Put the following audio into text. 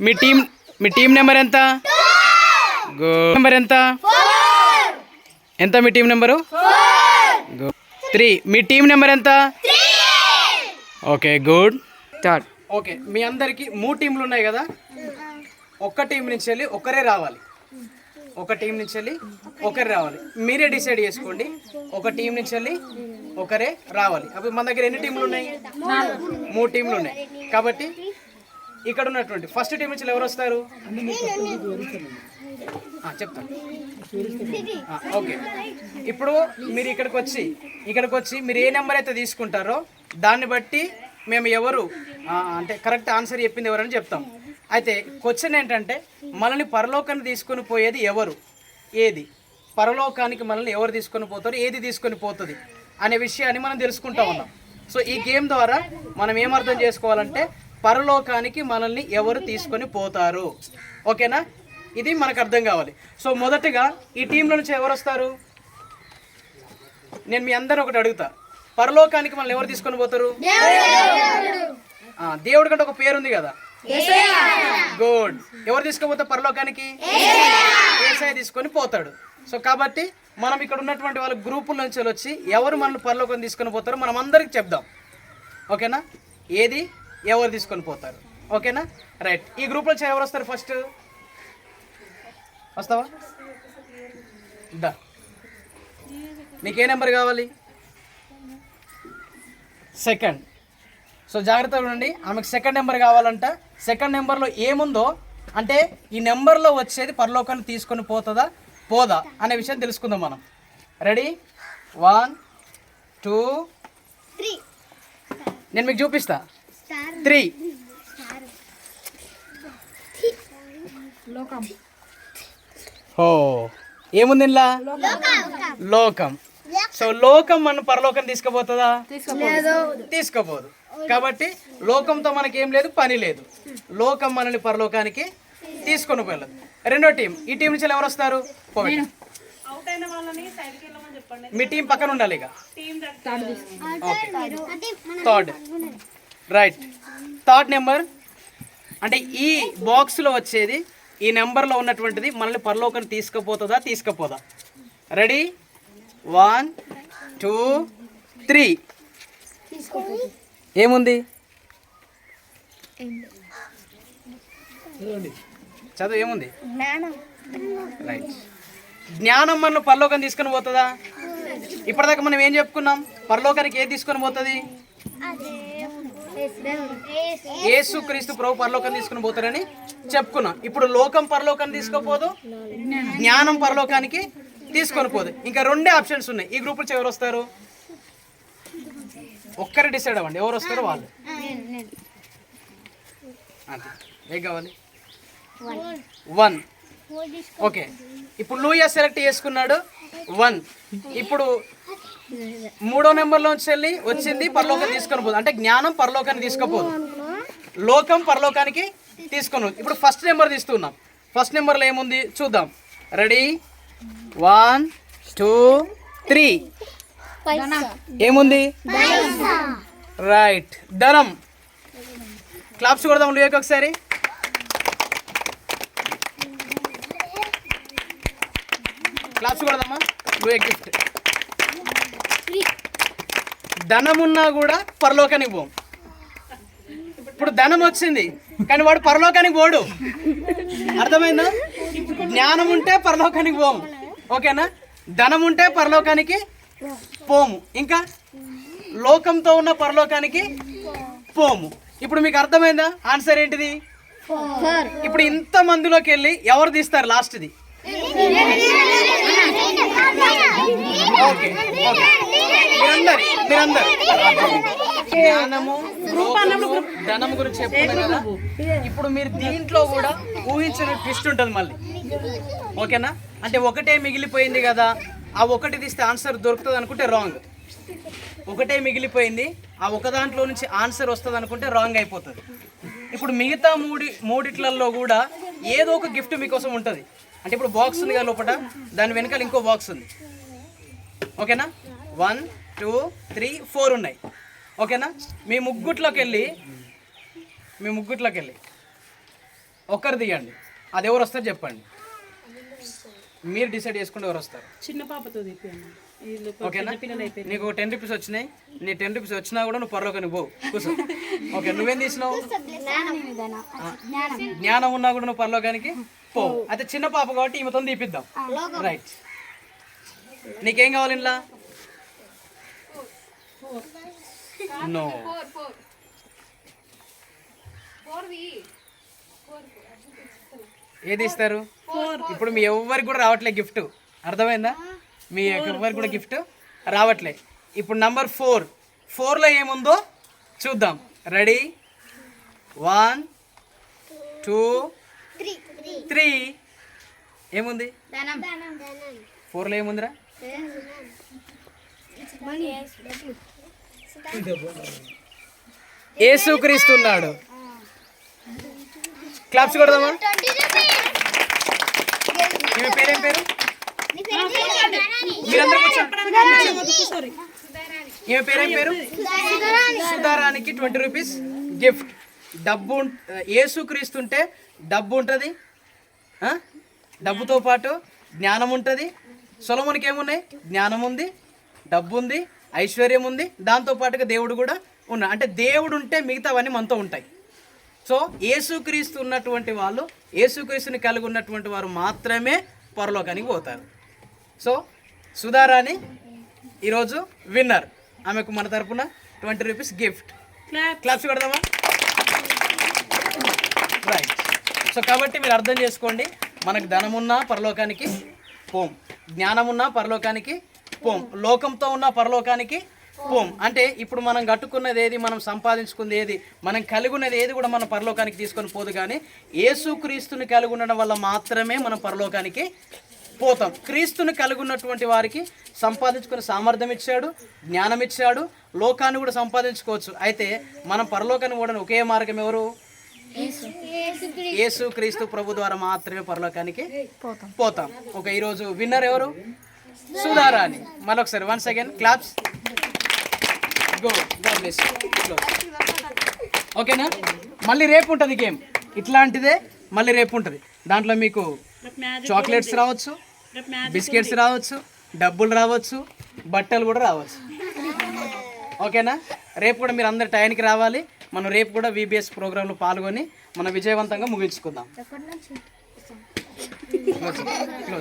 మీ team మీ team number ఎంత? Good number ఎంత? ఎంత మీ టీం నెంబరు? త్రీ మీ టీం నెంబర్ ఎంత? ఓకే గుడ్ స్టార్ట్ ఓకే మీ అందరికి మూడు టీంలు ఉన్నాయి కదా? ఒక్క టీం నుంచి వెళ్ళి ఒకరే రావాలి. ఒక టీం నుంచి వెళ్ళి ఒకరే రావాలి. మీరే డిసైడ్ చేసుకోండి. ఒక టీం నుంచి వెళ్ళి ఒకరే రావాలి. అప్పుడు మన దగ్గర ఎన్ని టీంలు ఉన్నాయి? మూడు టీంలు ఉన్నాయి. కాబట్టి ఇక్కడ ఉన్నటువంటి ఫస్ట్ టీం నుంచి ఎవరు వస్తారు? చెప్తాను ఓకే. ఇప్పుడు మీరు ఇక్కడికి వచ్చి ఇక్కడికి వచ్చి మీరు ఏ నెంబర్ అయితే తీసుకుంటారో దాన్ని బట్టి మేము ఎవరు అంటే కరెక్ట్ ఆన్సర్ చెప్పింది ఎవరని చెప్తాం. అయితే క్వశ్చన్ ఏంటంటే మనల్ని పరలోకాన్ని తీసుకొని పోయేది ఎవరు? ఏది? పరలోకానికి మనల్ని ఎవరు తీసుకొని పోతారు? ఏది తీసుకొని పోతుంది? అనే విషయాన్ని మనం తెలుసుకుంటా ఉన్నాం. సో ఈ గేమ్ ద్వారా మనం ఏమర్థం చేసుకోవాలంటే పరలోకానికి మనల్ని ఎవరు తీసుకొని పోతారు? ఓకేనా? ఇది మనకు అర్థం కావాలి. సో మొదటగా ఈ టీంలో నుంచి ఎవరు వస్తారు? నేను మీ అందరిని ఒకటి అడుగుతా. పరలోకానికి మనల్ని ఎవరు తీసుకొని పోతారు? దేవుడి కంటే ఒక పేరు ఉంది కదా. గుడ్ ఎవరు తీసుకుపోతారు పరలోకానికి? ఏసఐ తీసుకొని పోతాడు. సో కాబట్టి మనం ఇక్కడ ఉన్నటువంటి వాళ్ళ గ్రూపుల నుంచి వచ్చి ఎవరు మనల్ని పరలోకం తీసుకొని పోతారో మనం అందరికి చెప్దాం. ఓకేనా? ఏది? ఎవరు తీసుకొని పోతారు? ఓకేనా? రైట్ ఈ గ్రూప్ నుంచి ఎవరు వస్తారు ఫస్ట్ వస్తావా? దా. నీకే నెంబర్ కావాలి? సెకండ్ సో జాగ్రత్తగా ఉండండి. ఆమెకు సెకండ్ నెంబర్ కావాలంట. సెకండ్ నెంబర్లో ఏముందో అంటే ఈ నెంబర్లో వచ్చేది పరలోకాన్ని తీసుకొని పోతుందా పోదా అనే విషయం తెలుసుకుందాం మనం. రెడీ వన్ టూ నేను మీకు చూపిస్తా. త్రీ. ఓ ఏముంది లోకం. సో లోకం మన పరలోకం తీసుకుపోతుందా? తీసుకోపోదు. కాబట్టి లోకంతో మనకి ఏం లేదు పని లేదు. లోకం మనల్ని పరలోకానికి తీసుకొని వెళ్ళదు. రెండో టీం. ఈ టీం నుంచి ఎవరు వస్తారు. మీ టీం పక్కన ఉండాలి ఇక. థర్డ్ రైట్ థర్డ్ నెంబర్ అంటే ఈ బాక్స్లో వచ్చేది ఈ నెంబర్లో ఉన్నటువంటిది మనల్ని పరలోకాన్ని తీసుకుపోతుందా తీసుకుపోదా? రెడీ వన్ టూ త్రీ ఏముంది? చదువు ఏముంది? రైట్ జ్ఞానం మన పరలోకం తీసుకొని పోతుందా? ఇప్పటిదాకా మనం ఏం చెప్పుకున్నాం? పరలోకానికి ఏది తీసుకొని పోతుంది? యేసు క్రీస్తు ప్రభు పరలోకం తీసుకుని పోతారని చెప్పుకున్నాం. ఇప్పుడు లోకం పరలోకాన్ని తీసుకోపోదు జ్ఞానం పరలోకానికి తీసుకొని పోదు. ఇంకా రెండే ఆప్షన్స్ ఉన్నాయి. ఈ గ్రూప్ నుంచి ఎవరు వస్తారు? ఒక్కరే డిసైడ్ అవ్వండి. ఎవరు వస్తారో వాళ్ళు. అంతే ఏం కావాలి? వన్. ఓకే. ఇప్పుడు లూయా సెలెక్ట్ చేసుకున్నాడు. వన్. ఇప్పుడు మూడో నెంబర్లోంచి వెళ్ళి వచ్చింది పరలోకం తీసుకొని పోదు. అంటే జ్ఞానం పరలోకాన్ని తీసుకుపోదు. లోకం పరలోకానికి తీసుకొని. ఇప్పుడు ఫస్ట్ నెంబర్ తీస్తున్నాం. ఫస్ట్ నెంబర్లో ఏముంది? చూద్దాం. రెడీ? One two three. ఏముంది? రైట్. ధనం. క్లాప్స్ కొడదాం లూయకి ఒకసారి. క్లాప్స్ కొడదామా లూయ గిఫ్ట్ ధనం ఉన్నా కూడా పరలోకానికి పోం ఇప్పుడు ధనం వచ్చింది కానీ వాడు పరలోకానికి పోడు. అర్థమైందా? జ్ఞానం ఉంటే పరలోకానికి పోము. ఓకేనా? ధనం ఉంటే పరలోకానికి పోము. ఇంకా లోకంతో ఉన్న పరలోకానికి పోము. ఇప్పుడు మీకు అర్థమైందా? ఆన్సర్ ఏంటిది? ఇప్పుడు ఇంత మందిలోకి వెళ్ళి ఎవరు తీస్తారు లాస్ట్ది? ఓకే. ఓకే. మీరందరు మీరందరు. జ్ఞానము లోకము, ధనం గురించి చెప్పుకున్నాం కదా. ఇప్పుడు మీరు దీంట్లో కూడా ఊహించిన ట్విస్ట్ ఉంటుంది మళ్ళీ. ఓకేనా? అంటే ఒకటే మిగిలిపోయింది కదా. ఆ ఒకటి తీస్తే ఆన్సర్ దొరుకుతుంది అనుకుంటే రాంగ్. ఒకటే మిగిలిపోయింది. ఆ ఒక దాంట్లో నుంచి ఆన్సర్ వస్తుంది అనుకుంటే రాంగ్ అయిపోతుంది. ఇప్పుడు మిగతా మూడి మూడిట్లలో కూడా ఏదో ఒక గిఫ్ట్ మీకోసం ఉంటుంది. అంటే ఇప్పుడు బాక్స్ ఉంది కదా లోపల దాని వెనకాల ఇంకో బాక్స్ ఉంది. ఓకేనా? వన్ టూ త్రీ ఫోర్ ఉన్నాయి. ఓకేనా? మీ ముగ్గుట్లోకి వెళ్ళి మీ ముగ్గుట్లోకి వెళ్ళి ఒకరు తీయండి. అది ఎవరు వస్తారు చెప్పండి. మీరు డిసైడ్ చేసుకుంటే ఎవరు వస్తారు? చిన్న పాపతో ఓకేనా? నీకు టెన్ రూపీస్ వచ్చినాయి. నీ టెన్ రూపీస్ వచ్చినా కూడా నువ్వు పర్లోకని పో కూర్చో. ఓకే నువ్వేం తీసినావు? జ్ఞానం. ఉన్నా కూడా నువ్వు పరలోకానికి పో అయితే చిన్న పాప కాబట్టి ఈమెతో తీపిద్దాం. రైట్ నీకేం కావాలి ఇంట్లో? నో ఏది ఇస్తారు? ఇప్పుడు మీ ఎవరికి కూడా రావట్లే గిఫ్ట్. అర్థమైందా? మీ ఎవరికి కూడా గిఫ్ట్ రావట్లే. ఇప్పుడు నంబర్ ఫోర్ ఫోర్లో ఏముందో చూద్దాం. రెడీ వన్ టూ త్రీ ఏముంది? ఫోర్లో ఏముందిరా? ఏసుక్రీస్తున్నాడు క్లాప్స్ కొడదామా? మీ పేరేం పేరు? ఈమె పేరేం పేరు? సుధారానికి ట్వంటీ రూపీస్ గిఫ్ట్. డబ్బు ఉం- ఏసుక్రీస్తుంటే డబ్బు ఉంటుంది. డబ్బుతో పాటు జ్ఞానం ఉంటుంది. సొలమునికి ఏమున్నాయి? జ్ఞానం ఉంది డబ్బు ఉంది ఐశ్వర్యం ఉంది దాంతో పాటుగా దేవుడు కూడా ఉన్నా అంటే దేవుడు ఉంటే మిగతావన్నీ మనతో ఉంటాయి. సో యేసుక్రీస్తు ఉన్నటువంటి వాళ్ళు యేసుక్రీస్తుని కలిగి ఉన్నటువంటి వారు మాత్రమే పరలోకానికి పోతారు. సో సుధారాణి ఈరోజు విన్నర్. ఆమెకు మన తరపున twenty rupees gift. Clap claps కొడదామా right so కాబట్టి మీరు అర్థం చేసుకోండి మనకు ధనమున్నా పరలోకానికి పోం. జ్ఞానమున్నా పరలోకానికి పోం. లోకంతో ఉన్న పరలోకానికి పోం. అంటే ఇప్పుడు మనం కట్టుకున్నది ఏది మనం సంపాదించుకుంది ఏది మనం కలిగి ఉన్నది ఏది కూడా మనం పరలోకానికి తీసుకొని పోదు కానీ యేసుక్రీస్తుని కలిగి ఉండడం వల్ల మాత్రమే మనం పరలోకానికి పోతాం. క్రీస్తుని కలిగి ఉన్నటువంటి వారికి సంపాదించుకునే సామర్థ్యం ఇచ్చాడు జ్ఞానం ఇచ్చాడు లోకాన్ని కూడా సంపాదించుకోవచ్చు. అయితే మనం పరలోకాన్ని కూడా ఒకే మార్గం ఎవరు? యేసు. క్రీస్తు ప్రభు ద్వారా మాత్రమే పరలోకానికి పోతాం. ఒక ఈరోజు విన్నర్ ఎవరు? సుధారాణి. మరొకసారి once again claps go God bless ఓకేనా మళ్ళీ రేపు ఉంటుంది గేమ్. ఇట్లాంటిదే మళ్ళీ రేపు ఉంటుంది. దాంట్లో మీకు చాక్లెట్స్ రావచ్చు బిస్కెట్స్ రావచ్చు డబ్బులు రావచ్చు బట్టలు కూడా రావచ్చు. ఓకేనా రేపు కూడా మీరు అందరు టైంకి రావాలి. మనం రేపు కూడా విబిఎస్ ప్రోగ్రాంలో పాల్గొని మనం విజయవంతంగా ముగించుకుందాం.